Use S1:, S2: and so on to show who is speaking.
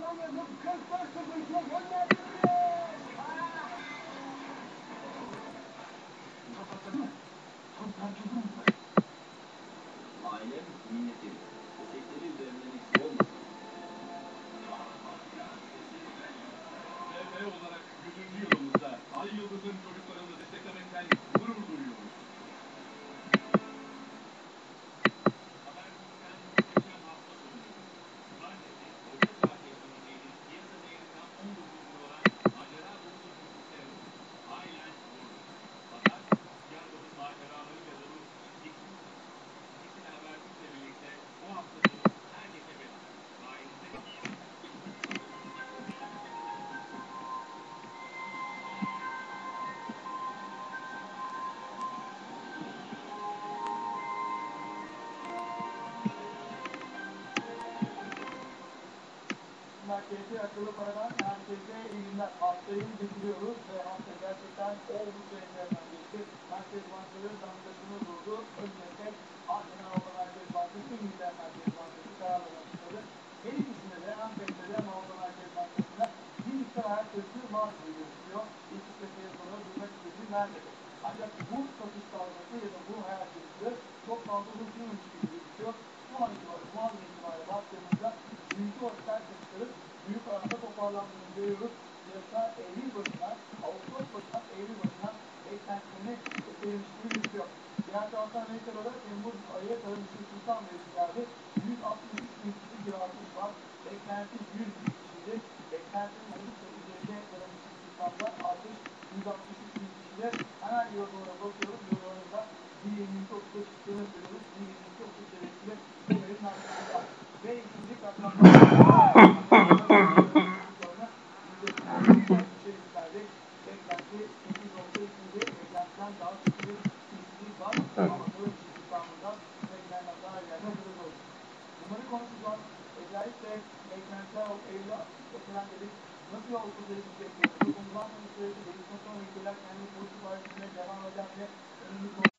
S1: Thank you.
S2: Merkezi akıllı paradan herkese iyi günler. Haftayı bitiriyoruz ve hafta gerçekten oldukça enteresan geçti. Merkez Bankası damgasını vurdu. Öncelikle Akdeniz Avrupa Merkez Bankası, İngiltere Merkez Bankası kararlar açıkladı. Her ikisinde de FED'de de Avrupa Merkez Bankası'nda bir miktar kırıklığı var gözüküyor. İkisi de piyasada durmak istediği nerede? Ancak bu satış dalgası ya da bu hayal kırıklığı çok fazla uzun sürmemiş gibi gözüküyor. Şu an itibariyle, bu an itibariyle baktığımızda yüzde ortak satışların büyük oranda toparlandığını görüyoruz. Piyasa Eylül başına, Ağustos başına, Eylül başına beklentilerini ötelemiş gibi gözüküyor. Diğer taraftan Amerika'da da Temmuz ayı tarım verisi geldi. 163 bin kişi bir artış var. Beklenti 100 bin kişiydi. Beklentinin oldukça üzerinde tarım istihdamda artış 163 bin kişide. Hemen Euro'lara bakıyoruz. Ve ikinci Bunları konuşacağız. Özellikle eklentiler evla yapılan dedik. Nasıl yol sürecek bekliyoruz? Bundan sonra süreci değişme sonra ülkeler kendi politik hareketine devam eder ve önümüz